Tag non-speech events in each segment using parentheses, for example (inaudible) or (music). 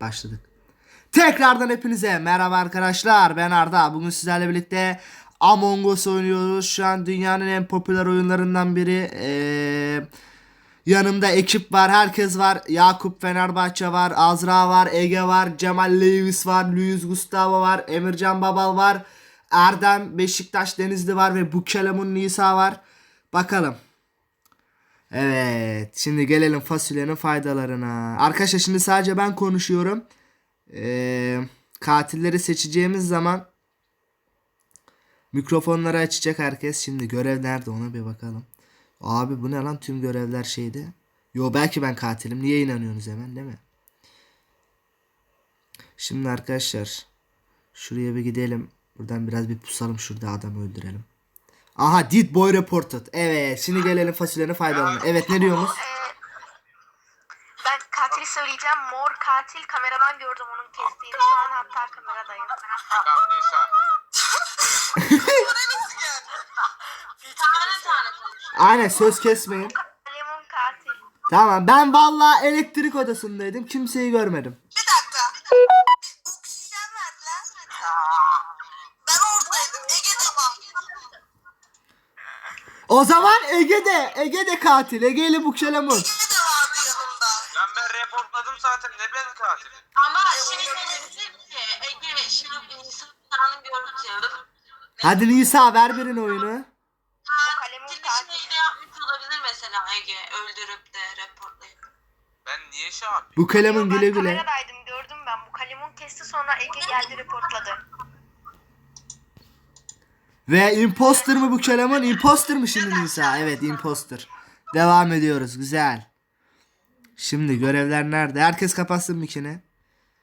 başladık. Tekrardan hepinize merhaba arkadaşlar. Ben Arda. Bugün sizlerle birlikte Among Us oynuyoruz. Şu an dünyanın en popüler oyunlarından biri. Ee, yanımda ekip var. Herkes var. Yakup Fenerbahçe var. Azra var. Ege var. Cemal Lewis var. Luis Gustavo var. Emircan Babal var. Erdem Beşiktaş Denizli var ve Bukelemun Nisa var. Bakalım. Evet. Şimdi gelelim fasulyenin faydalarına. Arkadaşlar şimdi sadece ben konuşuyorum. Ee, katilleri seçeceğimiz zaman mikrofonları açacak herkes. Şimdi görev nerede ona bir bakalım. Abi bu ne lan tüm görevler şeyde. Yo belki ben katilim. Niye inanıyorsunuz hemen değil mi? Şimdi arkadaşlar şuraya bir gidelim. Buradan biraz bir pusalım şurada adam öldürelim. Aha did boy reported. Evet şimdi gelelim fasulyenin faydalarına. Evet ne diyorsunuz? Ben katili söyleyeceğim. Mor katil kameradan gördüm onun kestiğini. Şu an hatta kameradayım. Tamam Nisa. tane tane konuş. Aynen söz kesmeyin. Lemon katil. Tamam ben vallahi elektrik odasındaydım. Kimseyi görmedim. Bir dakika. O zaman Ege'de. Ege'de katil. Ege'li Bukşelemun. Ege'de vardı yanımda. Lan ben reportladım zaten ne ben katilim. Ama şey dedim ki Ege şimdi insanın görüntüleri. Hadi Nisa ver birinin oyunu. Kalemin Katil katil. de yapmış olabilir mesela Ege öldürüp de reportlayıp. Ben niye şey yapayım? Bukelemun güle Ben güle. kameradaydım gördüm ben. Bu kalemun kesti sonra Ege geldi reportladı. Ve imposter mı Bukelemun? Imposter mı şimdi Nisa? Evet imposter. Devam ediyoruz. Güzel. Şimdi görevler nerede? Herkes kapatsın mikini.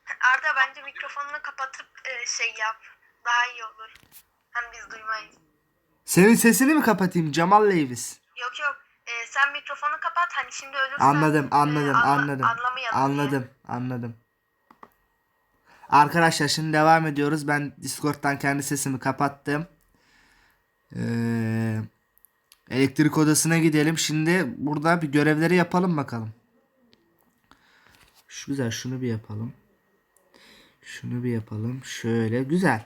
Arda bence mikrofonunu kapatıp e, şey yap. Daha iyi olur. Hem biz duymayız. Senin sesini mi kapatayım Cemal Lewis? Yok yok. E, sen mikrofonu kapat. Hani şimdi ölürsen. Anladım, e, anladım, anla- anladım. Anlamayalım diye. Anladım, anladım. Arkadaşlar şimdi devam ediyoruz. Ben Discord'dan kendi sesimi kapattım. Ee, elektrik odasına gidelim. Şimdi burada bir görevleri yapalım bakalım. Şu güzel şunu bir yapalım. Şunu bir yapalım. Şöyle güzel.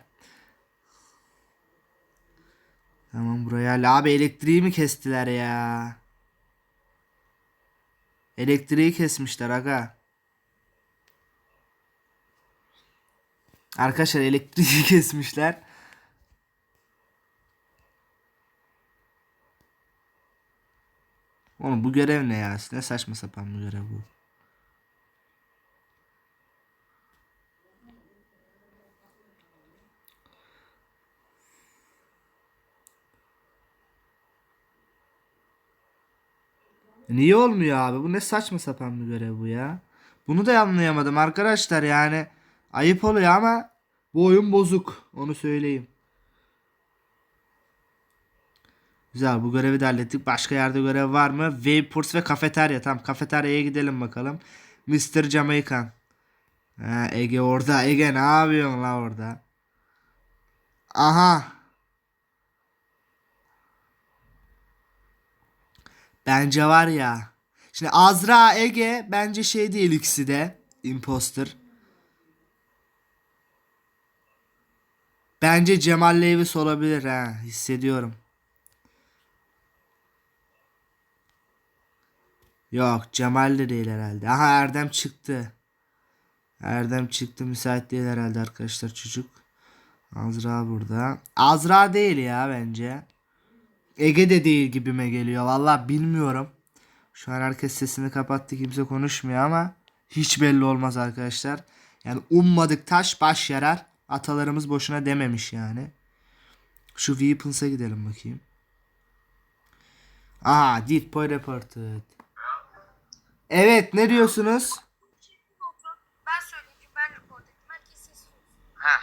Tamam buraya. Abi elektriği mi kestiler ya? Elektriği kesmişler aga. Arkadaşlar elektriği (laughs) kesmişler. Oğlum bu görev ne ya? Ne saçma sapan bir görev bu. Niye olmuyor abi? Bu ne saçma sapan bir görev bu ya. Bunu da anlayamadım arkadaşlar yani. Ayıp oluyor ama bu oyun bozuk. Onu söyleyeyim. Güzel bu görevi de hallettik. Başka yerde görev var mı? Vapors ve kafeterya. Tamam kafeteryaya gidelim bakalım. Mr. Jamaican. Ha, Ege orada. Ege ne yapıyorsun la orada? Aha. Bence var ya. Şimdi Azra Ege bence şey değil ikisi de. Imposter. Bence Cemal Lewis olabilir ha. Hissediyorum. Yok Cemal de değil herhalde. Aha Erdem çıktı. Erdem çıktı müsait değil herhalde arkadaşlar çocuk. Azra burada. Azra değil ya bence. Ege de değil gibime geliyor. Valla bilmiyorum. Şu an herkes sesini kapattı. Kimse konuşmuyor ama hiç belli olmaz arkadaşlar. Yani ummadık taş baş yarar. Atalarımız boşuna dememiş yani. Şu Weapons'a gidelim bakayım. Aha Deep Boy Reported. Evet ne diyorsunuz? Ben söyleyeyim çünkü ben report ettim. Herkes sessiz olsun. Heh.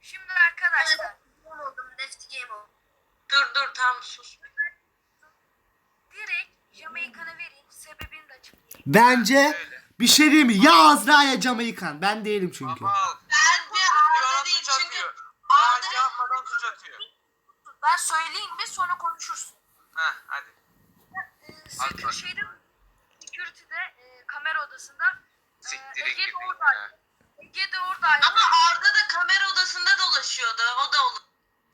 Şimdi arkadaşlar. Game oldum. Left game oldum. Dur dur tam sus. Direkt Jamaican'a vereyim. Sebebini de açıklayayım. Bence bir şey diyeyim mi? Ya Azra ya Jamaican. Ben değilim çünkü. Ama. Bence Arda değil suç çünkü atıyor. Arda yapmadan suç atıyor. Ben söyleyeyim mi sonra konuşursun. Heh hadi. Ee, security, şeyde, security'de e, kamera odasında Siktir Ege de oradaydı. Ege de oradaydı. Ama Arda da kamera odasında dolaşıyordu. O da olur.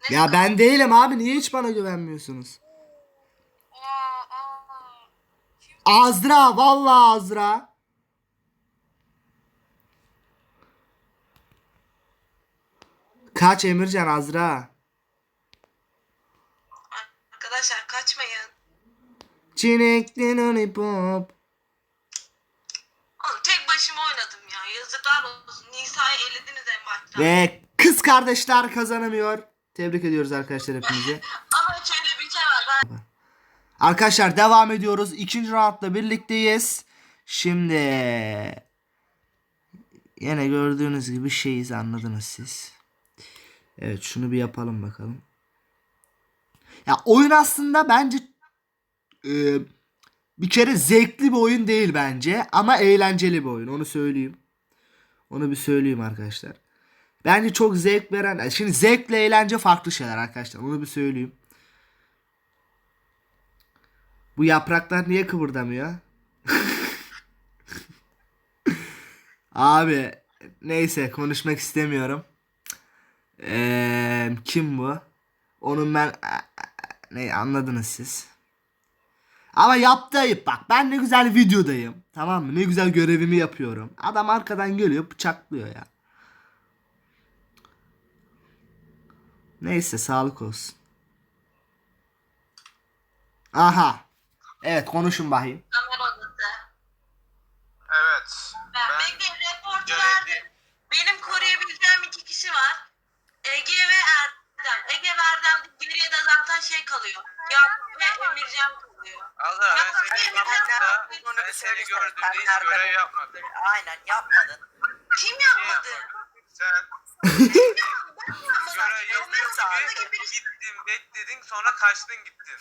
Neyse, Ya ben değilim abi niye hiç bana güvenmiyorsunuz? Aa, aa. Azra vallahi Azra. Kaç Emircan Azra? Arkadaşlar kaçmayın. Çinekli lollipop. Oğlum tek başıma oynadım ya. Yazıklar olsun. Nisa'yı elediniz en başta. Ve kız kardeşler kazanamıyor. Tebrik ediyoruz arkadaşlar hepinizi. (laughs) Ama şöyle bir şey var. Ben Arkadaşlar devam ediyoruz. İkinci roundla birlikteyiz. Şimdi yine gördüğünüz gibi şeyiz anladınız siz. Evet şunu bir yapalım bakalım. Ya oyun aslında bence e, bir kere zevkli bir oyun değil bence ama eğlenceli bir oyun onu söyleyeyim. Onu bir söyleyeyim arkadaşlar. Bence çok zevk veren şimdi zevkle eğlence farklı şeyler arkadaşlar onu bir söyleyeyim. Bu yapraklar niye kıvırdamıyor? (laughs) Abi neyse konuşmak istemiyorum. Eee, kim bu? Onun ben ne anladınız siz. Ama yaptığı ayıp bak ben ne güzel videodayım. Tamam mı? Ne güzel görevimi yapıyorum. Adam arkadan geliyor bıçaklıyor ya. Neyse sağlık olsun. Aha. Evet konuşun bakayım. kamera odası. Evet. Ben, Ben Bekle reportu görevli- verdim. Benim koruyabileceğim iki kişi var. Ege ve Erdem. Ege ve Erdem geriye de zaten şey kalıyor. Yakup ve Emircan. Allah ben seni yaptığımda ben- seni söylesene. gördüğümde hiç görev yapmadın. Aynen yapmadın. Kim Niye yapmadı? Sen görev Kamera gibi gibi gittin bekledin sonra kaçtın gittin.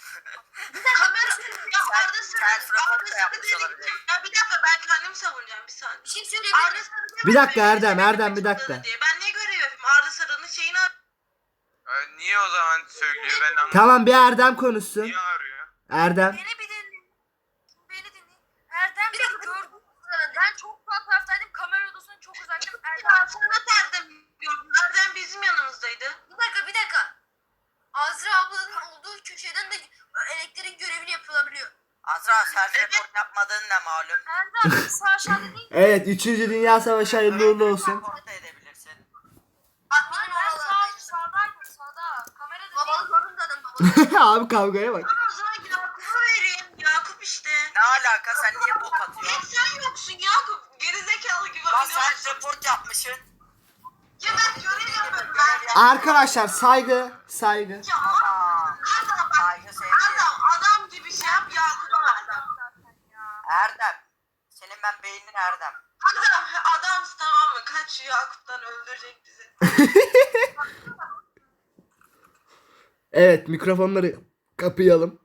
(laughs) kamera ya Sen- Arda Sarı Arda da Sarı dedi ya bir dakika ben kendimi savunacağım bir saniye. Bir şey Arda söyleyebilir Sarı Bir dakika? Erdem, Erdem, bir dakika. Ben niye görev yapayım? Arda Sarı'nın şeyini ar- Niye o zaman söylüyor ben anlamadım. Tamam bir Erdem konuşsun. Niye arıyor? Erdem. Beni bir. Beni dinleyin. Erdem beni gördü. Ben çok sağ taraftaydım. Kamera odasından çok uzaktım. Erdem. Sen nasıl Erdem bizim yanımızdaydı. Bir dakika bir dakika. Azra ablanın olduğu köşeden de elektrik görevini yapılabiliyor. Azra self report yapmadığın ne malum? Erdem sağ aşağıda değil. Evet 3. Dünya Savaşı hayırlı uğurlu olsun. Report da edebilirsin. Adminin Ben sağ, oralardaydı. sağdaydım sağda. Kamerada değil. Babalı zorundaydın babalı. (laughs) Abi kavgaya bak. Ama o zaman Yakup'u vereyim. Yakup işte. Ne alaka sen niye bok Hep atıyorsun? sen yoksun Yakup. Gerizekalı gibi Lan oynuyorsun. self report yapmışsın. Ya ben görev yapıyorum Görev ben. yap- Arkadaşlar saygı saygı. Ya sevgi. Erdem adam gibi şey yap Yakup'a ver. Erdem. Senin ben beynin Erdem. Erdem adamsın tamam mı? Kaç Yakup'tan öldürecek bizi. (laughs) Evet mikrofonları kapayalım.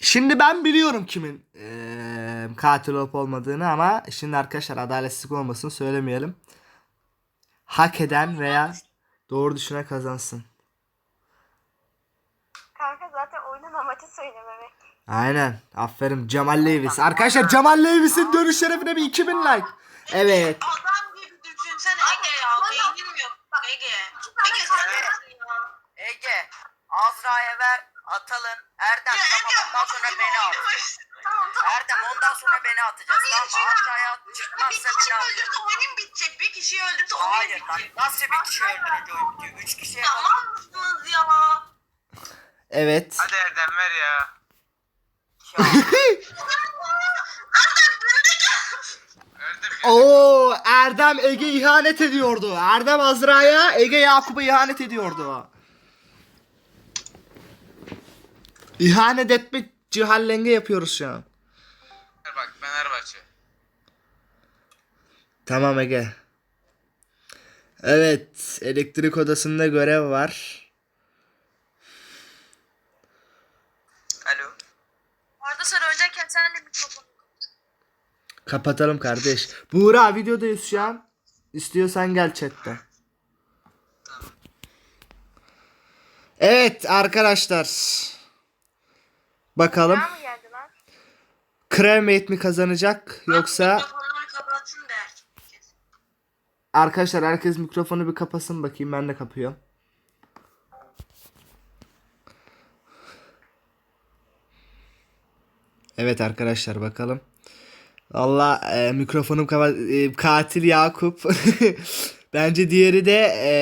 Şimdi ben biliyorum kimin eee, katil olup olmadığını ama şimdi arkadaşlar adaletsizlik olmasın söylemeyelim. Hak eden veya doğru düşünen kazansın. Kanka zaten oyunun amacı söylememek. Aynen. Aferin Cemal Levis. Arkadaşlar Cemal Levis'in dönüş şerefine bir 2000 like. Evet. Adam gibi düşünsene Ege ya. Beynin mi yok Ege? Ege sen? Ege. Azra'ya ver. Atalım. Erdem Ya tamam Ege ondan sonra beni at. Tamam tamam. Erdem ondan sonra beni atacağız. Hayır, Tamam mı? çünkü- Azra'ya Bir çıkmazsa kişi beni atacağız. öldürse oyun bitecek. Bir kişi öldürse oyun Hayır lan. bitecek. Nasıl bir kişi öldürünce oyun bitiyor? Üç kişi Ya mal mısınız ya? Evet. Hadi Erdem ver ya. Ya. (laughs) Erdem Oo Erdem Ege ihanet ediyordu. Erdem Azra'ya, Ege Yakup'a ihanet ediyordu. İhanet etme cihallenge yapıyoruz şu an. bak Fenerbahçe. Tamam Ege. Evet, elektrik odasında görev var. Alo. Arda Sarı önceyken sen de mikrofonu Kapatalım kardeş. Buğra videodayız şu an. İstiyorsan gel chatte. Evet arkadaşlar. Bakalım. mı geldi lan? Cremate mi kazanacak yoksa Mikrofonları kapatsın da herkes. arkadaşlar herkes mikrofonu bir kapasın bakayım ben de kapıyorum. Evet arkadaşlar bakalım. Valla e, mikrofonum kapa e, katil Yakup. (laughs) bence diğeri de e,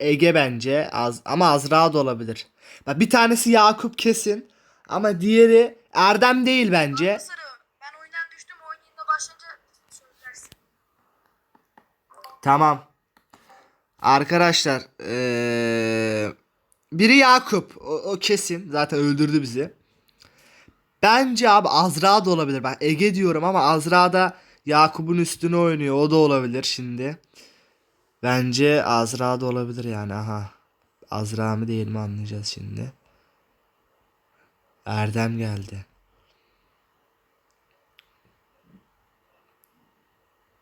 Ege bence az ama Azra da olabilir. Bak bir tanesi Yakup kesin ama diğeri Erdem değil bence. Ben oyundan düştüm. Oyun başlayınca söylersin. Tamam. Arkadaşlar eee, biri Yakup o, o kesin zaten öldürdü bizi. Bence abi Azra da olabilir. Ben Ege diyorum ama Azra da Yakup'un üstüne oynuyor. O da olabilir şimdi. Bence Azra da olabilir yani. Aha. Azra mı değil mi anlayacağız şimdi. Erdem geldi.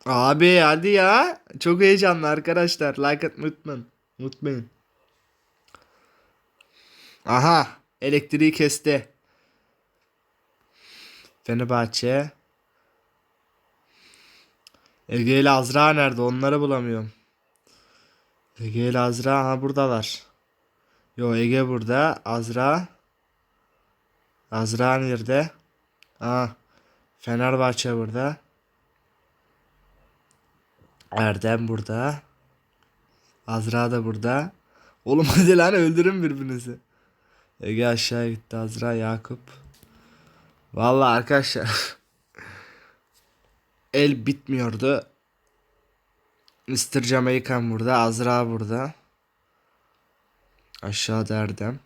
Abi hadi ya. Çok heyecanlı arkadaşlar. Like atmayı unutmayın. Unutmayın. Aha. Elektriği kesti. Fenerbahçe. Ege ile Azra nerede? Onları bulamıyorum. Ege ile Azra ha buradalar. Yo Ege burada. Azra. Azra nerede? Ha. Fenerbahçe burada. Erdem burada. Azra da burada. Oğlum (laughs) hadi lan öldürün birbirinizi. Ege aşağı gitti. Azra Yakup. Vallahi arkadaşlar. (laughs) El bitmiyordu. Mr. Jamaican burada. Azra burada. Aşağıda Erdem.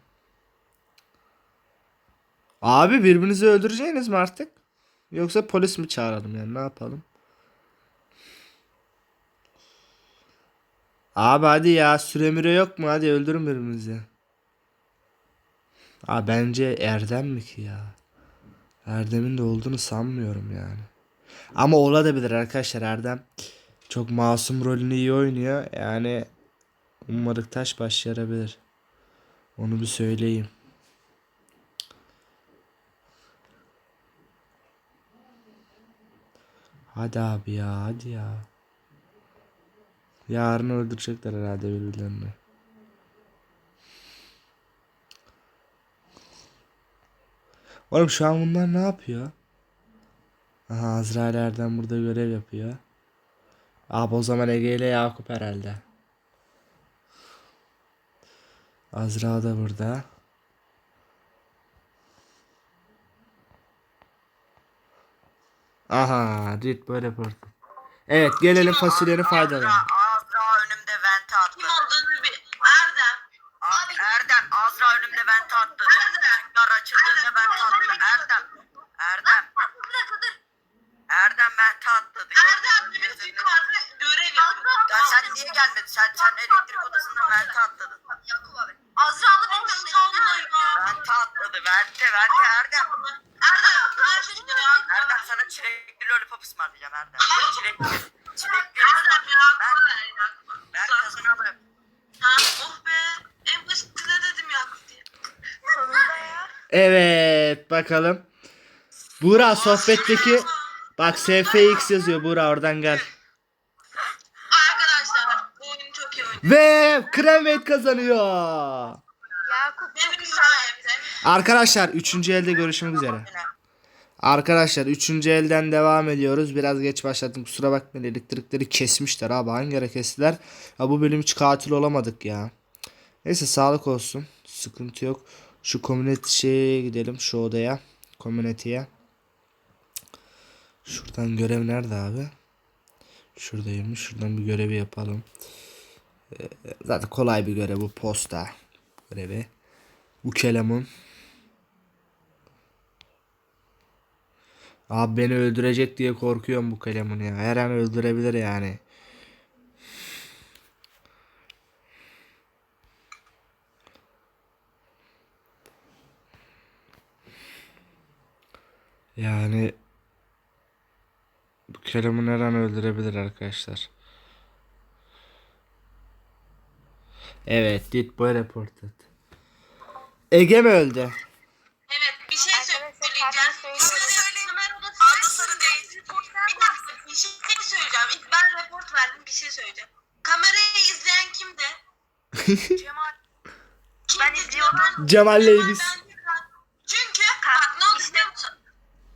Abi birbirinizi öldüreceğiniz mi artık? Yoksa polis mi çağıralım yani ne yapalım? Abi hadi ya süremire yok mu? Hadi öldürün birbirinizi. Aa bence Erdem mi ki ya? Erdem'in de olduğunu sanmıyorum yani. Ama olabilir arkadaşlar Erdem. Çok masum rolünü iyi oynuyor. Yani ummadık taş baş yarabilir. Onu bir söyleyeyim. Hadi abi ya hadi ya. Yarın öldürecekler herhalde birbirlerini. Oğlum şu an bunlar ne yapıyor? Aha Azrail Erdem burada görev yapıyor. Abi o zaman Ege ile Yakup herhalde. Azra da burada. Aha, Rit böyle yapıyor. Evet, gelelim fasulyenin faydaları. Azra, Azra önümde vente attı. Kim olduğunu bir... Erdem. Abi Erdem Azra önümde vente attı. Erdem. Açıldığında vente attı. Erdem. Erdem. Erdem vente attı. Erdem bir yukarıda görev yapıyor. Ya sen niye gelmedin? Sen sen elektrik odasında vente atladın. Vente Erdem. Erdem karşında ya. Erdem sana çilekli lollipop ısmarlayacağım Erdem. Çilekli. Çilekli Erdem ya. Ben, Ben, kazanamam. Ha oh be. En başında dedim Yakup diye. Sonunda ya. Evet, bakalım. Buğra sohbetteki bak SFX yazıyor Buğra oradan gel. Arkadaşlar bu oyunu çok iyi oynadı. Ve Kremet kazanıyor. Yakup çok Benim iyi. sayemde. Arkadaşlar 3. elde görüşmek üzere. Arkadaşlar 3. elden devam ediyoruz. Biraz geç başladım. Kusura bakmayın elektrikleri kesmişler abi. Hangi ara kestiler? Ya bu bölüm hiç katil olamadık ya. Neyse sağlık olsun. Sıkıntı yok. Şu community şeye gidelim. Şu odaya. Community'ye. Şuradan görev nerede abi? Şuradaymış. Şuradan bir görevi yapalım. Ee, zaten kolay bir görev bu. Posta görevi. Bu kelemun. Abi beni öldürecek diye korkuyorum bu kalemun ya. Her an öldürebilir yani. Yani bu kalemun her an öldürebilir arkadaşlar. Evet, did boy reported. Ege mi öldü? Evet bir şey bir şey söyleyeceğim. Kamerayı izleyen kimdi? (laughs) Cemal. Kimdi? Ben izliyorum. Cemal Leybis. Çünkü bak ne oldu biliyor?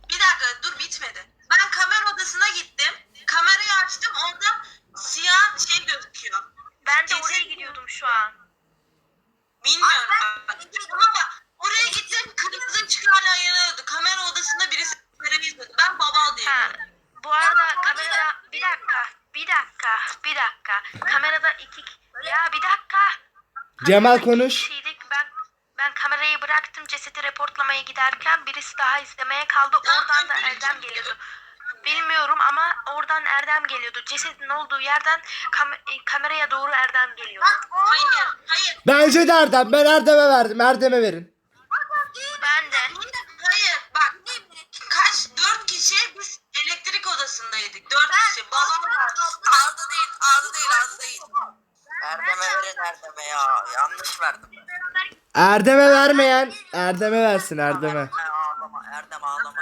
Bir dakika dur bitmedi. Ben kamera odasına gittim. Kamerayı açtım orada siyah şey gözüküyor. Ben de Gece- oraya gidiyordum şu an. Bilmiyorum. ben ama oraya gittim kırmızı çıktı hala yanıyordu. Kamera odasında birisi kamerayı izledi. Ben baba diye. Ha, bu arada kamera bir dakika bir dakika, bir dakika. Kamerada iki ya bir dakika. Cemal konuş. kişiydik. Ben ben kamerayı bıraktım cesedi reportlamaya giderken birisi daha izlemeye kaldı. Oradan da Erdem geliyordu. Bilmiyorum ama oradan Erdem geliyordu. Cesedin olduğu yerden kam- e, kameraya doğru Erdem geliyordu. Hayır, hayır. Bence de Erdem. Ben Erdem'e verdim. Erdem'e verin. Ben de. Hayır bak kaç dört kişi biz elektrik odasındaydık. Dört kişi. Babam var. Arda değil, Arda değil, Arda değil. Erdem'e verin Erdem'e ya. Yanlış verdim. Erdem'e vermeyen Erdem'e versin Erdem'e. Erdem ağlama. Erdem ağlama.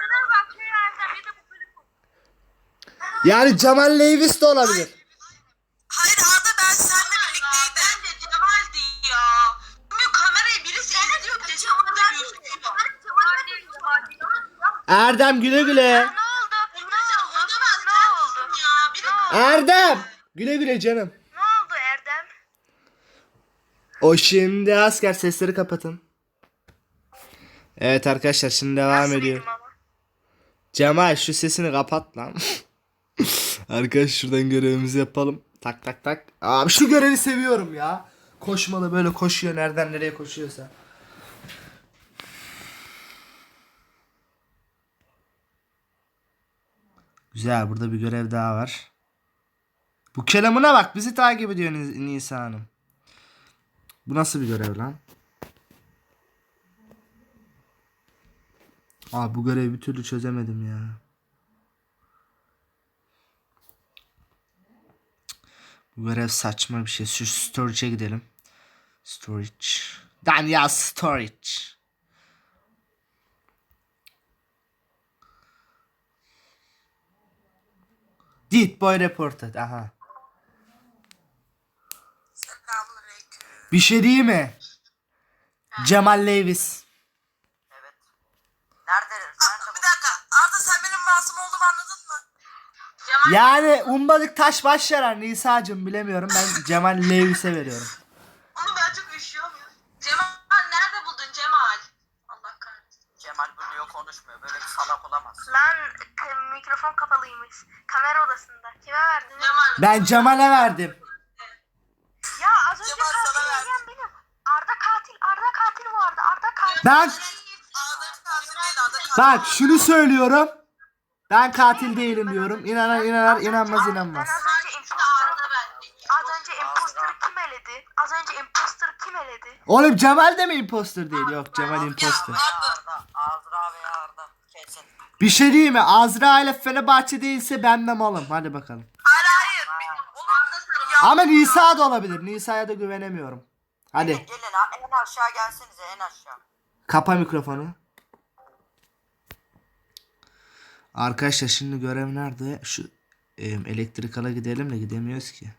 Yani Cemal Levis de olabilir. Hayır Arda ben seninle birlikteydim. Bence Cemal'di ya. Çünkü kamerayı birisi izliyor. Cemal'de gözüküyor. Erdem güle güle. Erdem. Güle güle canım. Ne oldu Erdem? O şimdi asker sesleri kapatın. Evet arkadaşlar şimdi devam Nasıl ediyor. ama? Cemal şu sesini kapat lan. (laughs) Arkadaş şuradan görevimizi yapalım. Tak tak tak. Abi şu görevi seviyorum ya. Koşmalı böyle koşuyor nereden nereye koşuyorsa. Güzel burada bir görev daha var. Bu kelamına bak bizi takip ediyor Ni- Nisa Hanım. Bu nasıl bir görev lan? Aa bu görevi bir türlü çözemedim ya. Bu görev saçma bir şey. Şu storage'e gidelim. Storage. Dan ya storage. Dit boy reported. Aha. Bir şey değil mi? Cemal Levis. Evet. Nerede? Nerede bu? Bir dakika. Arda sen benim masum olduğumu anladın mı? Cemal Yani ummadık taş baş yarar Nisa'cığım bilemiyorum. Ben Cemal Levis'e veriyorum. Onu ben çok üşüyorum ya. Cemal nerede buldun Cemal? Allah kahretsin. Cemal Blue konuşmuyor. Böyle bir salak olamaz. Lan e, mikrofon kapalıymış. Kamera odasında. Kime verdin? Cemal. Ben Cemal'e verdim. Ya az önce Cemal katil sana verdi. yiyen benim. Arda katil. Arda katil arada. Arda katil. Ben katil değil katil. bak şunu söylüyorum. Ben katil değilim diyorum. İnanan inanar, inanmaz inanmaz. Ben az önce İşte imposter'ı Arda bence. Az önce imposter'ı kim eledi? Az önce imposter'ı kim eledi? Oğlum Cemal de mi imposter değil? Yok Cemal imposter. Arda. Azra veya Arda. Kesin. Bir şey diyeyim mi? Azra ile Fenerbahçe değilse ben de malım. Hadi bakalım. Hayır Ama Nisa da olabilir. Nisa'ya da güvenemiyorum. Hadi Gelin ha. En aşağı gelsenize en aşağı. kapa mikrofonu. Arkadaşlar şimdi görev nerede? Şu e, elektrik ala gidelim de gidemiyoruz ki.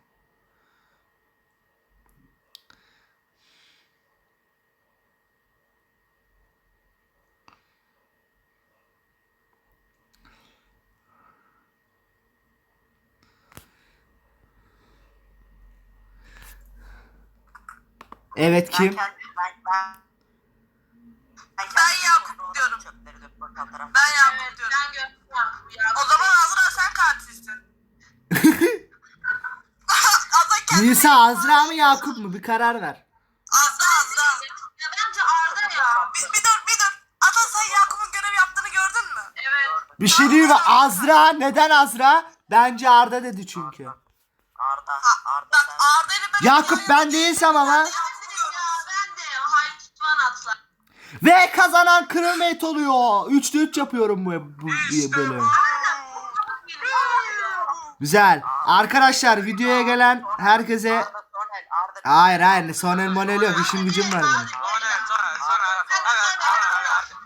Evet kim? ben ben. Ben, Ben Yakup diyorum. Çöpleri dök bakalım taraf. Ben Yakup diyorum. Ben Yakup ya. O zaman Azra sen katilsin. (laughs) Azra. Nisa Azra mı Yakup mu? Bir karar ver. Azra Azra. Ya bence Arda ya. Bir, bir dur bir dur. Azra sen Yakup'un görev yaptığını gördün mü? Evet. Bir şey diyeyim mi? Azra neden Azra? Bence Arda dedi çünkü. Arda. Arda sen. Arda ile ben... Yakup ben değilsem ama. Ve kazanan Kırılmate oluyor. 3'te 3 yapıyorum bu, bu bölüm. Güzel. Arkadaşlar videoya gelen herkese. Hayır hayır sonel monel yok işim gücüm var benim.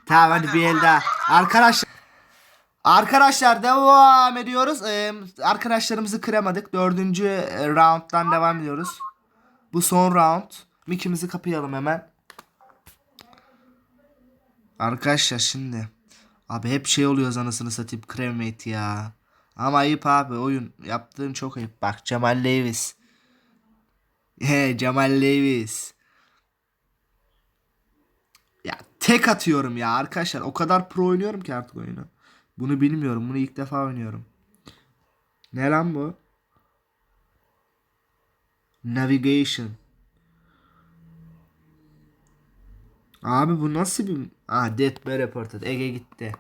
Tamam hadi bir el daha. Arkadaşlar Arkadaşlar devam ediyoruz. Ee, arkadaşlarımızı kıramadık. Dördüncü e, rounddan devam ediyoruz. Bu son round. mikimizi kapayalım hemen. Arkadaşlar şimdi. Abi hep şey oluyor anasını satayım Cremate ya. Ama ayıp abi oyun. Yaptığın çok ayıp. Bak Cemal Lewis. He Cemal Lewis. Ya tek atıyorum ya arkadaşlar. O kadar pro oynuyorum ki artık oyunu. Bunu bilmiyorum. Bunu ilk defa oynuyorum. Ne lan bu? Navigation. Abi bu nasıl bir... Aa Death by Reported. Ege gitti.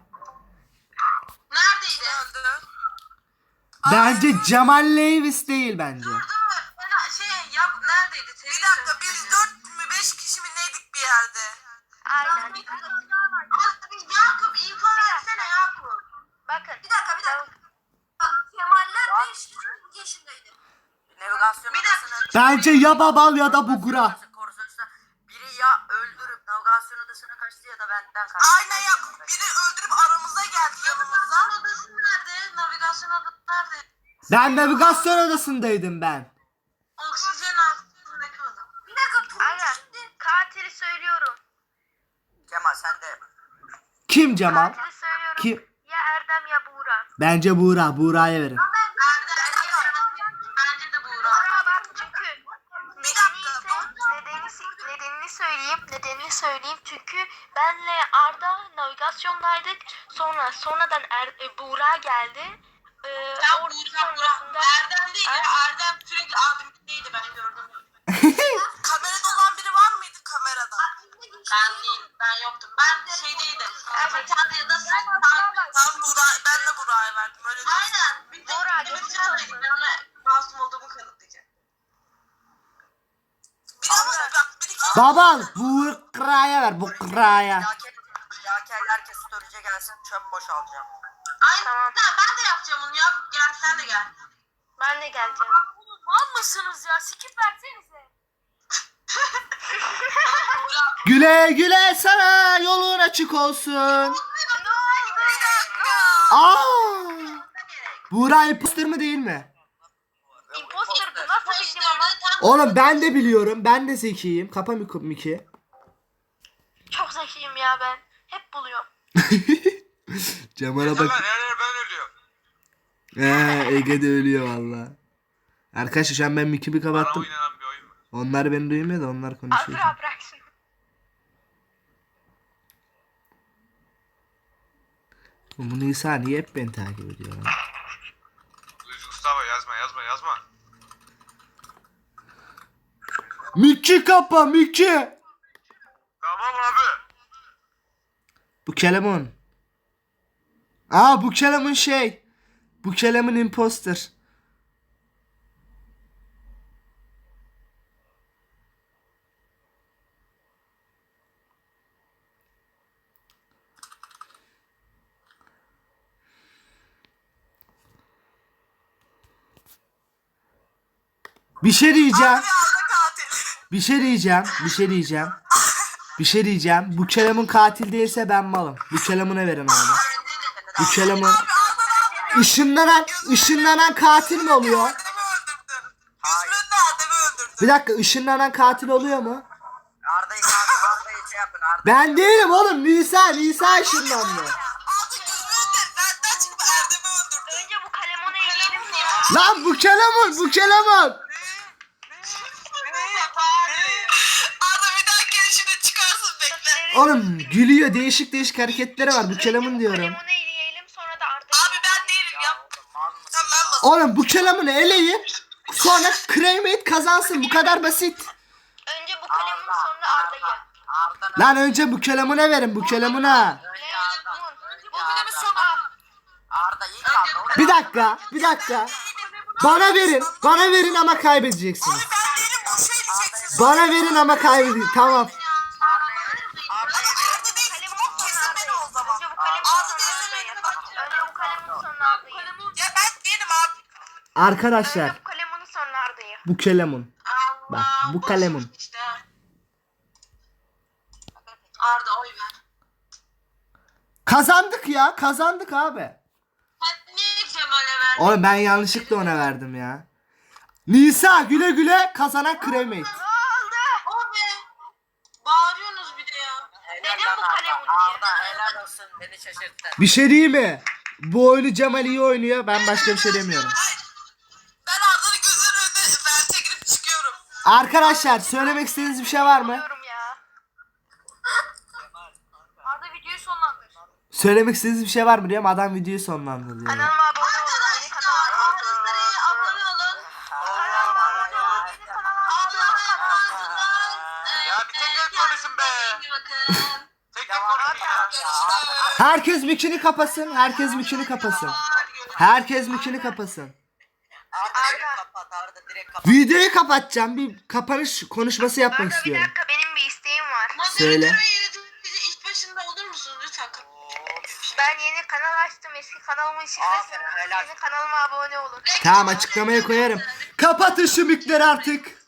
Neredeydi? Öldü. Bence Cemal Lewis değil bence. Dur ben şey yap neredeydi? Bir dakika biz dört mü beş kişi mi neydik bir yerde? Aynen. Yakup info versene Yakup. Bakın. Bir dakika bir dakika. Bak, Kemaller 5 yaşındaydı. Navigasyon Bir dakika. odasına... Bence ya Babal ya da Bugura. Korsörse biri ya öldürüp navigasyon odasına ya benden kaçtı. Aynen Yakup. Biri öldürüp aramıza geldi yanımıza. Navigasyon odası nerede? Navigasyon odası nerede? Ben navigasyon odasındaydım ben. Oksijen altındaki adam. Bir dakika turuncu Aynen. şimdi. Katili söylüyorum. Kemal sen de Kim Cemal? Katili söylüyorum. Kim? Ya Erdem ya Buğra. Bence Buğra. Buğra'ya verin. Benle Arda navigasyondaydık. Sonra sonradan er, e, Buğra geldi. Ee, Ya orada Buğra sonrasında Buğra. Erdem değil ya. Erdem sürekli abimdeydi ben gördüm. (laughs) Kamerada olan biri var mıydı kamerada? Ben değil. Ben yoktum. Ben şeydeydim. Kafeteryada sen Ben Buğra, ben de Buğra'ya verdim. Öyle. Aynen. Bir Buğra, tek geçmiş Demircan'daydım. Ben ona masum olduğumu kanıtlayacağım. Bir de ama bak bir iki Babal. Buğra'ya ver. Buğra'ya. Yakel, Yakel herkes storage'e gelsin çöp boşaltacağım. Aynen. Tamam. Ben de yapacağım onu ya. Gel sen de gel. ben de geleceğim. Mal mısınız ya? Skip versenize. (laughs) Güle güle sana yolun açık olsun. Aa! Buğra imposter mı değil mi? Imposter bu nasıl bildim ama. Oğlum ben de biliyorum. Ben de zekiyim. Kapa Miki. Miki. Ya ben. Hep buluyorum. (laughs) Cemal'a bak. her yer ben ölüyorum. Ee, Ege de ölüyor valla. Arkadaşlar şu an ben Miki bir Bana kapattım. oynanan bir oyun mu? Onlar beni duymuyor da onlar konuşuyor. Azra bırak şunu. Bu Nisa niye hep beni takip ediyor lan? Gustavo yazma yazma yazma. Miki kapa Miki. Tamam abi. Bu kelemun. Aa bu kelemun şey. Bu kelemun imposter. Bir şey diyeceğim. Bir şey diyeceğim. Bir şey diyeceğim. Bir şey diyeceğim. Bu kelemun katil değilse ben malım. Bu kelemuna verin abi. Bu kelemun. Işınlanan, ışınlanan katil mi oluyor? Bir dakika ışınlanan katil oluyor mu? Arda'yı Arda'yı şey yapın Arda. Ben değilim oğlum. Nisa, Nisa ışınlandı. Öldürdü. Önce bu eleyelim sonra. Lan bu kelemun, bu kelemun. Arda bir daha gelişini çıkarsın bekle. Oğlum gülüyor. Değişik değişik hareketleri var. Bu kelemun diyorum. Kalemonu eleyelim sonra da Arda'yı. Abi ben değilim ya. Sen ben basın. Oğlum bu kelemunu eleyin. Sonra Cremate kazansın. Bu kadar basit. Önce bu kalemun sonra Arda'yı. Arda'nın Lan önce bu kelemuna verin. Bu kelemuna. önce Arda. Bu kalemun sonra. Arda ilk Arda. Bir dakika. Bir dakika. Bana verin. Bana verin ama kaybedeceksiniz. Abi ben değilim boş eleyeceksiniz. Bana verin ama kaybedeceksiniz. Tamam. Arkadaşlar. Bu kalemun sonlardayım. Bu kalemun. Allah, Bak bu kalemun. Arda oy ver. Kazandık ya kazandık abi. Ben niye Cemal'e verdim? Oğlum ben yanlışlıkla ona verdim ya. Nisa güle güle kazanan kremate. Bir şey değil mi? Bu oyunu Cemal iyi oynuyor. Ben başka bir şey demiyorum. Arkadaşlar söylemek istediğiniz bir şey var mı? Ya. Arda videoyu sonlandır. Söylemek istediğiniz bir şey var mı diyorum. Adam videoyu sonlandırdı. diyor. Kanalıma abone olun. Arkadaşlar Arda'ya abone olun. Kanalıma abone olun. Ya bir tek tek konuşun be. Bakın. Tek tek konuşun ya. Herkes mikini kapasın. Herkes mikini kapasın. Herkes mikini kapasın. Arda Arda direkt kapat. Videoyu kapatacağım. Bir kapanış konuşması yapmak Arda bir istiyorum. dakika benim bir isteğim var. Söyle. Moderatörü yönetici iş başında olur musunuz lütfen? Ben yeni kanal açtım. Eski kanalımın şifresini Aferin, helal. Yeni kanalıma abone olun. Tamam açıklamaya koyarım. Kapatın şu mikleri artık.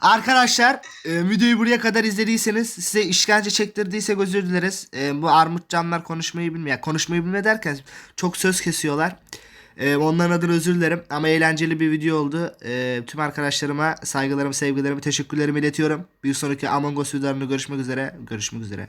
Arkadaşlar e, videoyu buraya kadar izlediyseniz size işkence çektirdiysek özür dileriz. E, bu armut canlar konuşmayı bilmiyor. Konuşmayı bilme derken çok söz kesiyorlar. E, onların adına özür dilerim ama eğlenceli bir video oldu. E, tüm arkadaşlarıma saygılarımı, sevgilerimi, teşekkürlerimi iletiyorum. Bir sonraki Among Us videolarında görüşmek üzere. Görüşmek üzere.